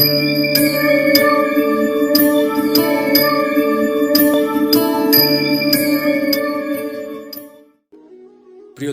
প্রিয়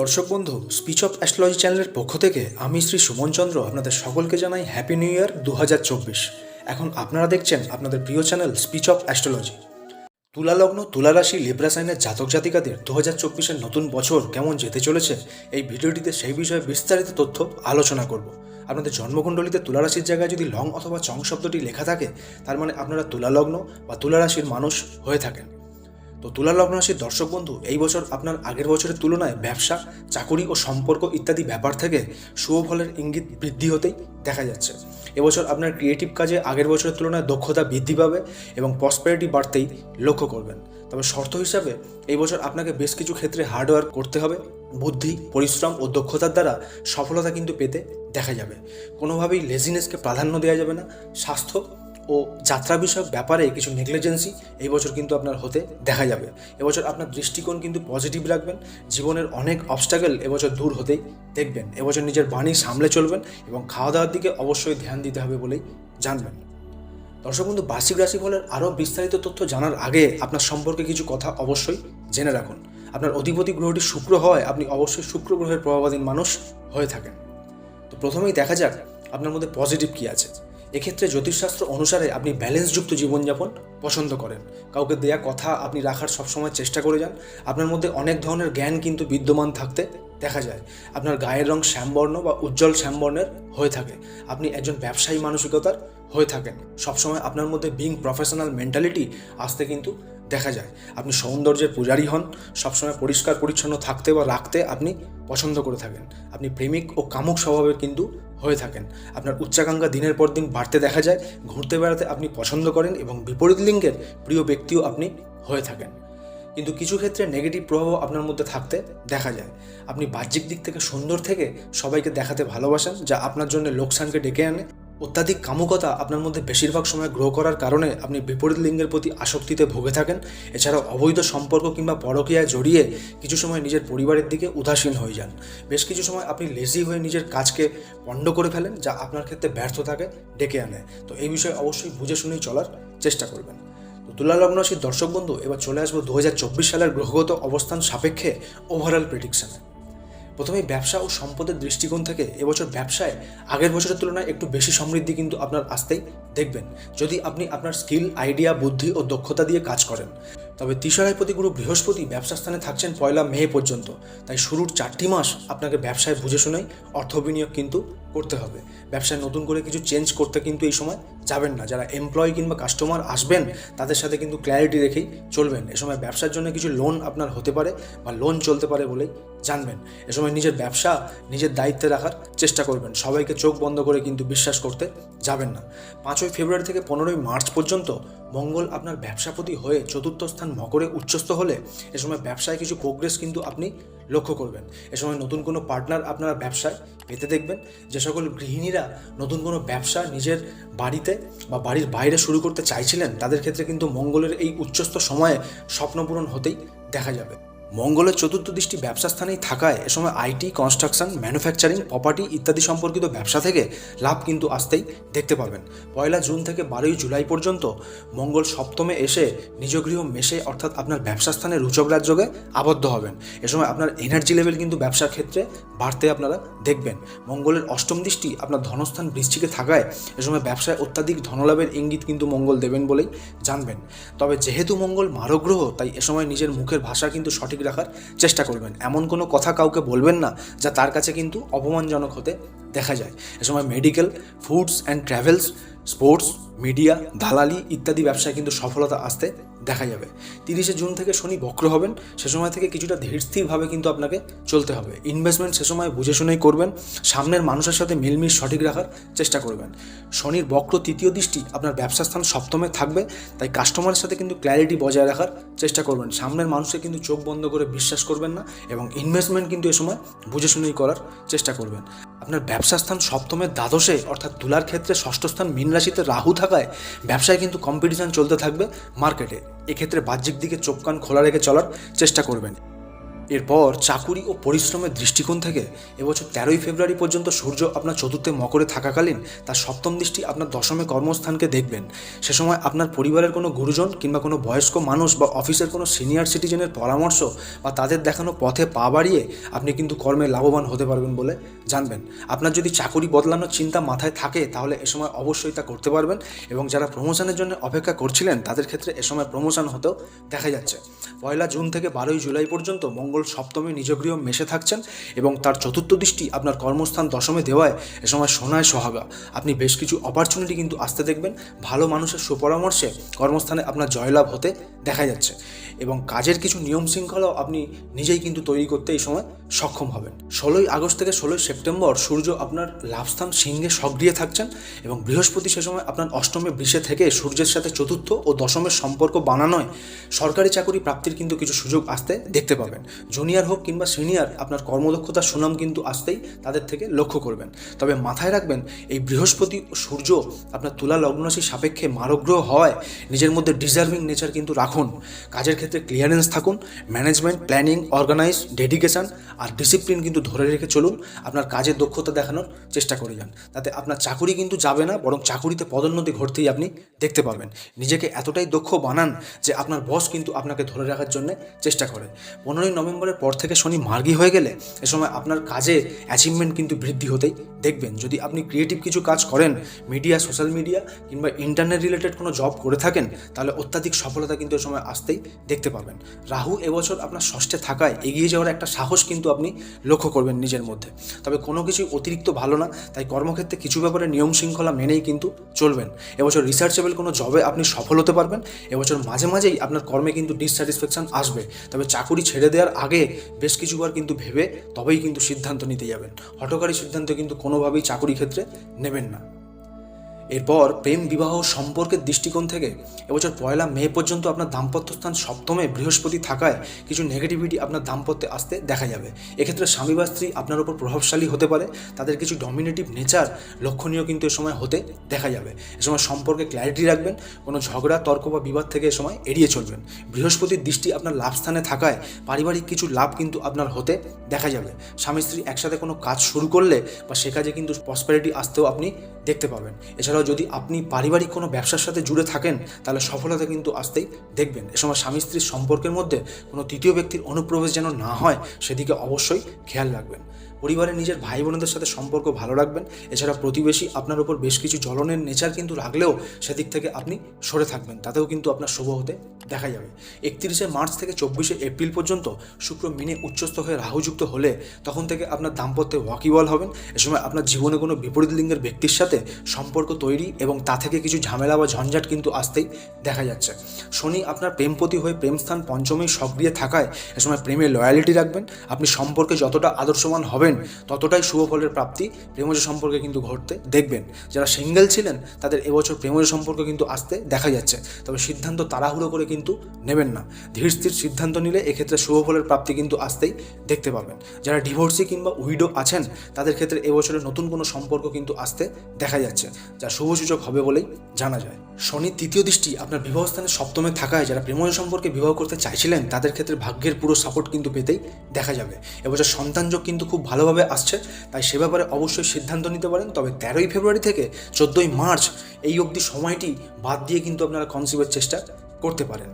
দর্শক বন্ধু স্পিচ অফ অ্যাস্ট্রোলজি চ্যানেলের পক্ষ থেকে আমি শ্রী সুমন চন্দ্র আপনাদের সকলকে জানাই হ্যাপি নিউ ইয়ার দু হাজার চব্বিশ। এখন আপনারা দেখছেন আপনাদের প্রিয় চ্যানেল স্পিচ অফ অ্যাস্ট্রোলজি তুলা লগ্ন তুলা রাশি লিব্রা সাইনের জাতক জাতিকাদের দু হাজার চব্বিশের নতুন বছর কেমন যেতে চলেছে, এই ভিডিওটিতে সেই বিষয়ে বিস্তারিত তথ্য আলোচনা করব। আপনাদের জন্মকুণ্ডলিতে তুলা রাশির জায়গায় যদি লং অথবা চং শব্দটি লেখা থাকে, তার মানে আপনারা তুলালগ্ন বা তুলা রাশির মানুষ হয়ে থাকেন। তো তুলা লগ্ন রাশির দর্শক বন্ধু, এই বছর আপনার আগের বছরের তুলনায় ব্যবসা, চাকুরি ও সম্পর্ক ইত্যাদি ব্যাপার থেকে শুভ ফলের ইঙ্গিত বৃদ্ধি হতেই দেখা যাচ্ছে। এবছর আপনার ক্রিয়েটিভ কাজে আগের বছরের তুলনায় দক্ষতা বৃদ্ধি পাবে এবং প্রসপারিটি বাড়তেই লক্ষ্য করবেন। তবে শর্ত হিসাবে এই বছর আপনাকে বেশ কিছু ক্ষেত্রে হার্ডওয়ার্ক করতে হবে। বুদ্ধি, পরিশ্রম ও দক্ষতার দ্বারা সফলতা কিন্তু পেতে দেখা যাবে। কোনোভাবেই লেজিনেসকে প্রাধান্য দেওয়া যাবে না। স্বাস্থ্য ও যাত্রা বিষয়ক ব্যাপারে কিছু নেগলিজেন্সি এই বছর কিন্তু আপনার হতে দেখা যাবে। এবছর আপনার দৃষ্টিকোণ কিন্তু পজিটিভ রাখবেন। জীবনের অনেক অবস্টাকেল এবছর দূর হতেই দেখবেন। এবছর নিজের বাণী সামলে চলবেন এবং খাওয়া দাওয়ার দিকে অবশ্যই ধ্যান দিতে হবে বলেই জানবেন। দর্শক বন্ধু, বার্ষিক রাশিফলের আরও বিস্তারিত তথ্য জানার আগে আপনার সম্পর্কে কিছু কথা অবশ্যই জেনে রাখুন। আপনার অধিপতি গ্রহটি শুক্র হওয়ায় আপনি অবশ্যই শুক্র গ্রহের প্রভাবাধীন মানুষ হয়ে থাকেন। তো প্রথমেই দেখা যাক আপনার মধ্যে পজিটিভ কী আছে। এক্ষেত্রে জ্যোতিষশাস্ত্র অনুসারে আপনি ব্যালেন্সযুক্ত জীবনযাপন পছন্দ করেন। কাউকে দেয়া কথা আপনি রাখার সবসময় চেষ্টা করে যান। আপনার মধ্যে অনেক ধরনের জ্ঞান কিন্তু বিদ্যমান থাকতে দেখা যায়। আপনার গায়ের রং শ্যামবর্ণ বা উজ্জ্বল শ্যামবর্ণের হয়ে থাকে। আপনি একজন ব্যবসায়ী মানসিকতার হয়ে থাকেন। সবসময় আপনার মধ্যে বিং প্রফেশনাল মেন্টালিটি আসতে কিন্তু দেখা যায়। আপনি সৌন্দর্যের পূজারী হন, সবসময় পরিষ্কার, পরিচ্ছন্ন থাকতে বা রাখতে আপনি পছন্দ করে থাকেন। আপনি প্রেমিক ও কামুক স্বভাবের কিন্তু হয়ে থাকেন। আপনার উচ্চাকাঙ্ক্ষা দিনের পর দিন বাড়তে দেখা যায়, ঘুরতে বেড়াতে আপনি পছন্দ করেন এবং বিপরীত লিঙ্গের প্রিয় ব্যক্তিও আপনি হয়ে থাকেন। কিন্তু কিছু ক্ষেত্রে নেগেটিভ প্রভাব আপনার মধ্যে থাকতে দেখা যায়। আপনি বাহ্যিক দিক থেকে সুন্দর থেকে সবাইকে দেখাতে ভালোবাসেন, যা আপনার জন্য লোকসানকে ডেকে আনে। অত্যাধিক কামুকতা আপনার মধ্যে বেশিরভাগ সময় গ্রহ করার কারণে আপনি বিপরীত লিঙ্গের প্রতি আসক্তিতে ভুগে থাকেন। এছাড়াও অবৈধ সম্পর্ক কিংবা পরকীয়ায় জড়িয়ে কিছু সময় নিজের পরিবারের দিকে উদাসীন হয়ে যান। বেশ কিছু সময় আপনি লেজি হয়ে নিজের কাজকে পণ্ড করে ফেলেন, যা আপনার ক্ষেত্রে ব্যর্থতাকে ডেকে আনে। তো এই বিষয়ে অবশ্যই বুঝে শুনেই চলার চেষ্টা করবেন। তুলা লগ্ন দর্শক বন্ধু, এবার চলে আসব দু হাজার চব্বিশ সালের গ্রহগত অবস্থান সাপেক্ষে ওভারঅল প্রেডিকশানে প্রথমে ব্যবসা ও সম্পদের দৃষ্টিকোণ থেকে এবছর ব্যবসায় আগের বছরের তুলনায় একটু বেশি সমৃদ্ধি কিন্তু আপনার আসতেই দেখবেন। যদি আপনি আপনার স্কিল, আইডিয়া, বুদ্ধি ও দক্ষতা দিয়ে কাজ করেন, তবে তিসরাধিপতি গুরু বৃহস্পতি ব্যবসা স্থানে থাকছেন পয়লা মে পর্যন্ত। তাই শুরুর চারটি মাস আপনাকে ব্যবসায় বুঝে শুনেই, অর্থ বিনিয়োগ কিন্তু করতে হবে। ব্যবসায় নতুন করে কিছু চেঞ্জ করতে কিন্তু এই সময় যাবেন না। যারা এমপ্লয়ি কিংবা কাস্টমার আসবেন, তাদের সাথে কিন্তু ক্ল্যারিটি রেখেই চলবেন। এ সময় ব্যবসার জন্য কিছু লোন আপনার হতে পারে বা লোন চলতে পারে বলেই জানবেন। এ সময় নিজের ব্যবসা নিজের দায়িত্বে রাখার চেষ্টা করবেন। সবাইকে চোখ বন্ধ করে কিন্তু বিশ্বাস করতে যাবেন না। পাঁচই ফেব্রুয়ারি থেকে পনেরোই মার্চ পর্যন্ত মঙ্গল আপনার ব্যবসাপতি হয়ে চতুর্থ স্থান মকরে উচ্চস্থ হলে এ সময় ব্যবসায় কিছু প্রোগ্রেস কিন্তু আপনি লক্ষ্য করবেন। এ সময় নতুন কোনো পার্টনার আপনারা ব্যবসায় পেতে দেখবেন যে সকল গৃহিণীরা নতুন কোনো ব্যবসা নিজের বাড়িতে বা বাড়ির বাইরে শুরু করতে চাইছিলেন, তাদের ক্ষেত্রে কিন্তু মঙ্গলের এই উচ্চস্থ সময়ে স্বপ্নপূরণ হতেই দেখা যাবে। মঙ্গলের চতুর্থ দৃষ্টি ব্যবসা স্থানেই থাকায় এ সময় আইটি, কনস্ট্রাকশন, ম্যানুফ্যাকচারিং, প্রপার্টি ইত্যাদি সম্পর্কিত ব্যবসা থেকে লাভ কিন্তু আসতেই দেখতে পাবেন পয়লা জুন থেকে বারোই জুলাই পর্যন্ত মঙ্গল সপ্তমে এসে নিজ গৃহ মেশে অর্থাৎ আপনার ব্যবসা স্থানে রুচক রাজ্যকে আবদ্ধ হবেন। এ সময় আপনার এনার্জি লেভেল কিন্তু ব্যবসার ক্ষেত্রে বাড়তে আপনারা দেখবেন। মঙ্গলের অষ্টম দৃষ্টি আপনার ধনস্থান বৃষ্টিকে থাকায় এ সময় ব্যবসায় অত্যাধিক ধনলাভের ইঙ্গিত কিন্তু মঙ্গল দেবেন বলেই জানবেন। তবে যেহেতু মঙ্গল মারগ্রহ, তাই এ সময় নিজের মুখের ভাষা কিন্তু সঠিক রাখার চেষ্টা করবেন। এমন কোনো কথা কাউকে বলবেন না যা তার কাছে কিন্তু অপমানজনক হতে দেখা যায়। এ সময় medical foods and travels sports media, দালালি ইত্যাদি ব্যবসায় কিন্তু সফলতা আসতে দেখা যাবে। তিরিশে জুন থেকে শনি বক্র হবেন, সে সময় থেকে কিছুটা ধীর স্থিরভাবে কিন্তু আপনাকে চলতে হবে। ইনভেস্টমেন্ট সে সময় বুঝে শুনেই করবেন, সামনের মানুষের সাথে মিলমিশ সঠিক রাখার চেষ্টা করবেন। শনির বক্র তৃতীয় দৃষ্টি আপনার ব্যবসা স্থান সপ্তমে থাকবে, তাই কাস্টমারের সাথে কিন্তু ক্ল্যারিটি বজায় রাখার চেষ্টা করবেন। সামনের মানুষকে কিন্তু চোখ বন্ধ করে বিশ্বাস করবেন না এবং ইনভেস্টমেন্ট কিন্তু এ সময় বুঝে শুনেই করার চেষ্টা করবেন। আপনার ব্যবসা স্থান সপ্তমের দ্বাদশে, অর্থাৎ তুলার ক্ষেত্রে ষষ্ঠ স্থান মীন রাশিতে রাহু থাকায় ব্যবসায় কিন্তু কম্পিটিশন চলতে থাকবে মার্কেটে এক্ষেত্রে বাহ্যিক দিকে চোখ কান খোলা রেখে চলার চেষ্টা করবেন। এরপর চাকুরি ও পরিশ্রমের দৃষ্টিকোণ থেকে এবছর তেরোই ফেব্রুয়ারি পর্যন্ত সূর্য আপনার চতুর্থে মকরে থাকাকালীন তার সপ্তম দৃষ্টি আপনার দশমে কর্মস্থানকে দেখবেন। সে সময় আপনার পরিবারের কোনো গুরুজন কিংবা কোনো বয়স্ক মানুষ বা অফিসের কোনো সিনিয়র সিটিজেনের পরামর্শ বা তাদের দেখানো পথে পা বাড়িয়ে আপনি কিন্তু কর্মে লাভবান হতে পারবেন বলে জানবেন। আপনার যদি চাকুরি বদলানোর চিন্তা মাথায় থাকে তাহলে এ সময় অবশ্যই তা করতে পারবেন এবং যারা প্রমোশনের জন্য অপেক্ষা করছিলেন তাদের ক্ষেত্রে এ সময় প্রমোশন হতেও দেখা যাচ্ছে। পয়লা জুন থেকে বারোই জুলাই পর্যন্ত মঙ্গল সপ্তমী নিজগৃহ মেশে থাকছেন এবং তার চতুর্থ দৃষ্টি আপনার কর্মস্থান দশমে দেওয়ায় এ সময় সোনায় সোহাগা। আপনি বেশ কিছু অপরচুনিটি কিন্তু আসতে দেখবেন। ভালো মানুষের সুপরামর্শে কর্মস্থানে আপনার জয়লাভ হতে দেখা যাচ্ছে এবং কাজের কিছু নিয়ম শৃঙ্খলাও আপনি নিজেই কিন্তু তৈরি করতে এই সময় সক্ষম হবেন। ষোলোই আগস্ট থেকে ষোলোই সেপ্টেম্বর সূর্য আপনার লাভস্থান সিংহে সক্রিয় থাকছেন এবং বৃহস্পতি সে সময় আপনার অষ্টমে বৃষে থেকে সূর্যের সাথে চতুর্থ ও দশমের সম্পর্ক বানানোয় সরকারি চাকরি প্রাপ্তির কিন্তু কিছু সুযোগ আসতে দেখতে পাবেন। জুনিয়র হোক কিংবা সিনিয়র আপনার কর্মদক্ষতার সুনাম কিন্তু আসতেই তাদের থেকে লক্ষ্য করবেন। তবে মাথায় রাখবেন, এই বৃহস্পতি ও সূর্য আপনার তুলা লগ্নরাশি সাপেক্ষে মারগ্রহ হওয়ায় নিজের মধ্যে ডিজার্ভিং নেচার কিন্তু রাখুন। কাজের ক্ষেত্রে ক্লিয়ারেন্স থাকুন ম্যানেজমেন্ট প্ল্যানিং অর্গানাইজ ডেডিকেশন আর ডিসিপ্লিন কিন্তু ধরে রেখে চলুন, আপনার কাজের দক্ষতা দেখানোর চেষ্টা করে যান। তাতে আপনার চাকুরি কিন্তু যাবে না, বরং চাকুরিতে পদোন্নতি ঘটতেই আপনি দেখতে পাবেন। নিজেকে এতটাই দক্ষ বানান যে আপনার বস কিন্তু আপনাকে ধরে রাখার জন্য চেষ্টা করে। পনেরোই নভেম্বরের পর থেকে শনি মার্গী হয়ে গেলে এ সময় আপনার কাজে অ্যাচিভমেন্ট কিন্তু বৃদ্ধি হতেই দেখবেন। যদি আপনি ক্রিয়েটিভ কিছু কাজ করেন মিডিয়া সোশ্যাল মিডিয়া কিংবা ইন্টারনেট রিলেটেড কোনো জব করে থাকেন, তাহলে অত্যাধিক সফলতা কিন্তু এ সময় আসতেই দেখতে পাবেন রাহু এবছর আপনার ষষ্ঠে থাকায় এগিয়ে যাওয়ার একটা সাহস কিন্তু আপনি লক্ষ্য করবেন নিজের মধ্যে। তবে কোনো কিছুই অতিরিক্ত ভালো না, তাই কর্মক্ষেত্রে কিছু ব্যাপারে নিয়ম শৃঙ্খলা মেনেই কিন্তু চলবেন। এবছর রিসার্চেবল কোনো জবে আপনি সফল হতে পারবেন। এবছর মাঝে মাঝেই আপনার কর্মে কিন্তু ডিসস্যাটিসফ্যাকশন আসবে। তবে চাকুরি ছেড়ে দেওয়ার আগে বেশ কিছুবার কিন্তু ভেবে তবেই কিন্তু সিদ্ধান্ত নিতে যাবেন। হঠকারী সিদ্ধান্ত কিন্তু কোনোভাবেই চাকরি ক্ষেত্রে নেবেন না। এরপর প্রেম, বিবাহ সম্পর্কের দৃষ্টিকোণ থেকে এবছর পয়লা মে পর্যন্ত আপনার দাম্পত্য স্থান সপ্তমে বৃহস্পতি থাকায় কিছু নেগেটিভিটি আপনার দাম্পত্যে আসতে দেখা যাবে। এক্ষেত্রে স্বামী বা স্ত্রী আপনার উপর প্রভাবশালী হতে পারে, তাদের কিছু ডমিনেটিভ নেচার লক্ষণীয় কিন্তু এ সময় হতে দেখা যাবে। এ সময় সম্পর্কে ক্ল্যারিটি রাখবেন, কোনো ঝগড়া, তর্ক বা বিবাদ থেকে এ সময় এড়িয়ে চলবেন। বৃহস্পতির দৃষ্টি আপনার লাভ স্থানে থাকায় পারিবারিক কিছু লাভ কিন্তু আপনার হতে দেখা যাবে। স্বামী স্ত্রী একসাথে কোনো কাজ শুরু করলে বা সে কাজে কিন্তু প্রসপারিটি আসতেও আপনি দেখতে পাবেন। এছাড়াও যদি আপনি পারিবারিক কোনো ব্যবসার সাথে জুড়ে থাকেন, তাহলে সফলতা কিন্তু আসতেই দেখবেন। এ সময় স্বামী স্ত্রীর সম্পর্কের মধ্যে কোনো তৃতীয় ব্যক্তির অনুপ্রবেশ যেন না হয়, সেদিকে অবশ্যই খেয়াল রাখবেন। পরিবারের নিজের ভাই বোনদের সাথে সম্পর্ক ভালো রাখবেন। এছাড়া প্রতিবেশী আপনার উপর বেশ কিছু জ্বলনের নেচার কিন্তু রাখলেও সেদিক থেকে আপনি সরে থাকবেন। তাতেও কিন্তু আপনার শুভ হতে দেখা যাবে। একত্রিশে মার্চ থেকে চব্বিশে এপ্রিল পর্যন্ত শুক্র মিনে উচ্চস্থ হয়ে রাহুযুক্ত হলে তখন থেকে আপনার দাম্পত্যে ওয়াকিবল হবেন। এ সময় আপনার জীবনে কোনো বিপরীত লিঙ্গের ব্যক্তির সাথে সম্পর্ক তৈরি এবং তা থেকে কিছু ঝামেলা বা ঝঞ্ঝাট কিন্তু আসতেই দেখা যাচ্ছে। শনি আপনার প্রেমপতি হয়ে প্রেমস্থান পঞ্চমেই সক্রিয় থাকায় এ সময় প্রেমে লয়ালিটি রাখবেন। আপনি সম্পর্কে যতটা আদর্শমান হবেন ততটাই শুভ ফলের প্রাপ্তি প্রেমজ সম্পর্কে কিন্তু ঘটতে দেখবেন। যারা সিঙ্গেল ছিলেন, তাদের এবছর প্রেমজ সম্পর্ক কিন্তু আসতে দেখা যাচ্ছে। তবে সিদ্ধান্ত তাড়াহুড়ো করে কিন্তু নেবেন না। ধীর স্থির সিদ্ধান্ত নিলে এক্ষেত্রে শুভ ফলের প্রাপ্তি কিন্তু আসতেই দেখতে পাবেন যারা ডিভোর্সি কিংবা উইডো আছেন, তাদের ক্ষেত্রে এবছরে নতুন কোনো সম্পর্ক কিন্তু আসতে দেখা যাচ্ছে, যা শুভসূচক হবে বলেই জানা যায়। শনির তৃতীয় দৃষ্টি আপনার বিবাহ স্থানে সপ্তমে থাকায় যারা প্রেমজ সম্পর্কে বিবাহ করতে চাইছিলেন, তাদের ক্ষেত্রে ভাগ্যের পুরো সাপোর্ট কিন্তু পেতেই দেখা যাবে। এবছর সন্তানযোগ কিন্তু খুব ভালোভাবে আসছে, তাই সে ব্যাপারে অবশ্যই সিদ্ধান্ত নিতে পারেন। তবে তেরোই ফেব্রুয়ারি থেকে চোদ্দোই মার্চ এই অবধি সময়টি বাদ দিয়ে কিন্তু আপনারা কনসিভের চেষ্টা করতে পারেন।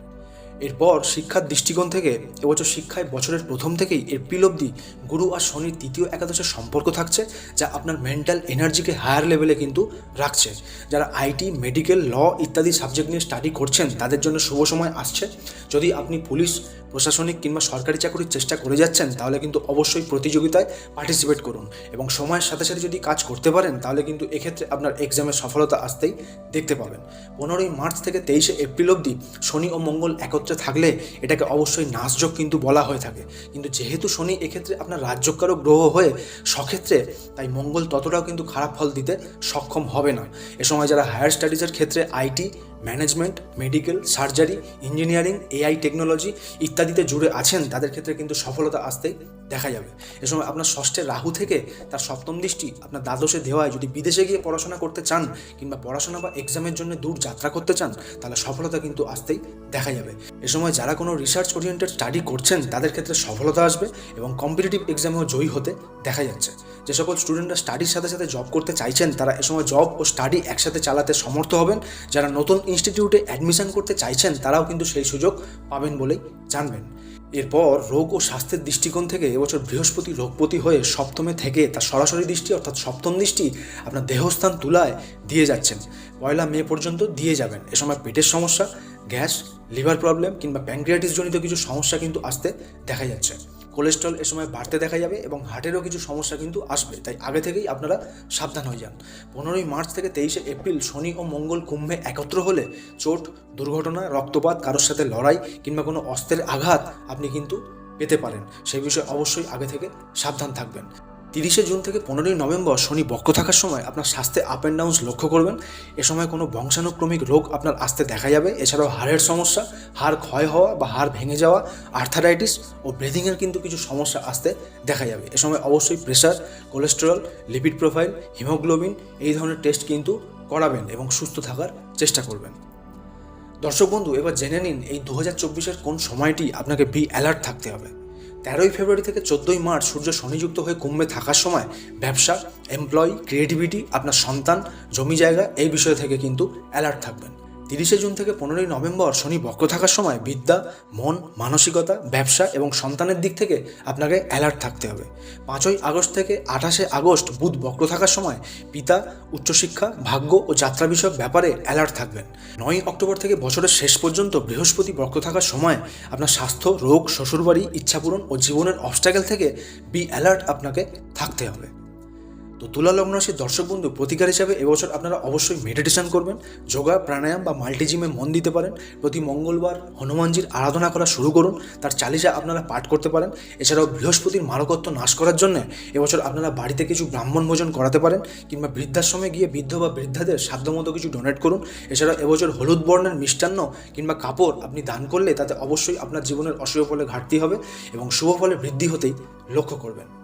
এরপর শিক্ষার দৃষ্টিকোণ থেকে এবছর শিক্ষায় বছরের প্রথম থেকেই এপ্রিল অবধি গুরু আর শনির তৃতীয় একাদশের সম্পর্ক থাকছে, যা আপনার মেন্টাল এনার্জিকে হায়ার লেভেলে কিন্তু রাখছে। যারা আইটি মেডিকেল ল ইত্যাদি সাবজেক্ট নিয়ে স্টাডি করছেন, তাদের জন্য শুভ সময় আসছে। যদি আপনি পুলিশ প্রশাসনিক কিংবা সরকারি চাকরির চেষ্টা করে যাচ্ছেন, তাহলে কিন্তু অবশ্যই প্রতিযোগিতায় পার্টিসিপেট করুন। এবং সময়ের সাথে সাথে যদি কাজ করতে পারেন, তাহলে কিন্তু এক্ষেত্রে আপনার এক্সামের সফলতা আসতেই দেখতে পাবেন। পনেরোই মার্চ থেকে তেইশে এপ্রিল অবধি শনি ও মঙ্গল একত্রে থাকলে এটাকে অবশ্যই নাচযোগ কিন্তু বলা হয়ে থাকে। কিন্তু যেহেতু শনি, এক্ষেত্রে আপনার রাজ্যকারক গ্রহ হয়ে সক্ষেত্রে, তাই মঙ্গল ততটাও কিন্তু খারাপ ফল দিতে সক্ষম হবে না। এ সময় যারা হায়ার স্টাডিজের ক্ষেত্রে IT management medical surgery engineering AI technology ইত্যাদিতে জুড়ে আছেন, তাদের ক্ষেত্রে কিন্তু সফলতা আসতেই দেখা যাবে। এ সময় আপনার ষষ্ঠের রাহু থেকে তার সপ্তম দৃষ্টি আপনার দ্বাদশে দেওয়ায় যদি বিদেশে গিয়ে পড়াশোনা করতে চান কিংবা পড়াশোনা বা এক্সামের জন্য দূর যাত্রা করতে চান, তাহলে সফলতা কিন্তু আসতেই দেখা যাবে। এ সময় যারা কোনো রিসার্চ ওরিয়েন্টেড স্টাডি করছেন, তাদের ক্ষেত্রে সফলতা আসবে এবং কম্পিটিটিভ এক্সামেও জয়ী হতে দেখা যাচ্ছে। যে সকল স্টুডেন্টরা স্টাডির সাথে সাথে জব করতে চাইছেন, তারা এ সময় জব ও স্টাডি একসাথে চালাতে সমর্থ হবেন। যারা নতুন ইনস্টিটিউটে অ্যাডমিশন করতে চাইছেন তারাও কিন্তু সেই সুযোগ পাবেন বলেই জানবেন। এরপর রোগ ও স্বাস্থ্যের দৃষ্টিকোণ থেকে এবছর বৃহস্পতি রোগপতি হয়ে সপ্তমে থেকে তার সরাসরি দৃষ্টি অর্থাৎ সপ্তম দৃষ্টি আপনার দেহস্থান তুলায় দিয়ে যাচ্ছেন। পয়লা মে পর্যন্ত দিয়ে যাবেন। এ সময় পেটের সমস্যা, গ্যাস, লিভার প্রবলেম কিংবা প্যানক্রিয়াটিস জনিত কিছু সমস্যা কিন্তু আসতে দেখা যাচ্ছে। কোলেস্ট্রল এ সময় বাড়তে দেখা যাবে এবং হার্টেরও কিছু সমস্যা কিন্তু আসবে। তাই আগে থেকেই আপনারা সাবধান হয়ে যান। পনেরোই মার্চ থেকে তেইশে এপ্রিল শনি ও মঙ্গল কুম্ভে একত্র হলে চোট, দুর্ঘটনা, রক্তপাত, কারোর সাথে লড়াই কিংবা কোনো অস্ত্রের আঘাত আপনি কিন্তু পেতে পারেন। সেই বিষয়ে অবশ্যই আগে থেকে সাবধান থাকবেন। তিরিশে জুন থেকে পনেরোই নভেম্বর শনি বক্র থাকার সময় আপনার স্বাস্থ্যে আপ অ্যান্ড ডাউনস লক্ষ্য করবেন। এ সময় কোনো বংশানুক্রমিক রোগ আপনার আসতে দেখা যাবে। এছাড়াও হাড়ের সমস্যা, হাড় ক্ষয় হওয়া বা হাড় ভেঙে যাওয়া আর্থারাইটিস ও ব্রিদিংয়ের কিন্তু কিছু সমস্যা আসতে দেখা যাবে। এ সময় অবশ্যই pressure cholesterol lipid profile haemoglobin এই ধরনের টেস্ট কিন্তু করাবেন এবং সুস্থ থাকার চেষ্টা করবেন। দর্শক বন্ধু, এবার জেনে নিন এই দু হাজার চব্বিশের কোন সময়টি আপনাকে বি অ্যালার্ট থাকতে হবে? তেরোই ফেব্রুয়ারি থেকে চোদ্দোই মার্চ সূর্য শনিযুক্ত হয়ে কুম্ভে থাকার সময় ব্যবসা এমপ্লয়ি ক্রিয়েটিভিটি আপনার সন্তান, জমি জায়গা, এই বিষয় থেকে কিন্তু অ্যালার্ট থাকবেন। তিরিশে জুন থেকে পনেরোই নভেম্বর শনি বক্র থাকার সময় বিদ্যা, মন, মানসিকতা, ব্যবসা এবং সন্তানের দিক থেকে আপনাকে অ্যালার্ট থাকতে হবে। পাঁচই আগস্ট থেকে আঠাশে আগস্ট বুধ বক্র থাকার সময় পিতা, উচ্চশিক্ষা, ভাগ্য ও যাত্রা বিষয়ক ব্যাপারে অ্যালার্ট থাকবেন। নয় অক্টোবর থেকে বছরের শেষ পর্যন্ত বৃহস্পতি বক্র থাকার সময় আপনার স্বাস্থ্য, রোগ, শ্বশুরবাড়ি, ইচ্ছাপূরণ ও জীবনের অবস্টাকেল থেকে বি অ্যালার্ট আপনাকে থাকতে হবে। তো তুলা লগ্ন রাশির দর্শক বন্ধু, প্রতিকার হিসাবে এবছর আপনারা অবশ্যই মেডিটেশন করবেন, যোগা, প্রাণায়াম বা মাল্টিজিমে মন দিতে পারেন, প্রতি মঙ্গলবার হনুমানজির আরাধনা করা শুরু করুন, তার চালিশা আপনারা পাঠ করতে পারেন, এছাড়াও বৃহস্পতির মারকত্ব নাশ করার জন্য এবছর আপনারা বাড়িতে কিছু ব্রাহ্মণ ভোজন করাতে পারেন, কিংবা বৃদ্ধাশ্রমে গিয়ে বৃদ্ধ বা বৃদ্ধাদের সাধ্যমতো কিছু ডোনেট করুন, এছাড়াও এবছর হলুদ বর্ণের মিষ্টান্ন কিংবা কাপড় আপনি দান করলে তাতে অবশ্যই আপনার জীবনের অশুভ ফলে ঘাটতি হবে এবং শুভ ফলে বৃদ্ধি হতেই লক্ষ্য করবেন।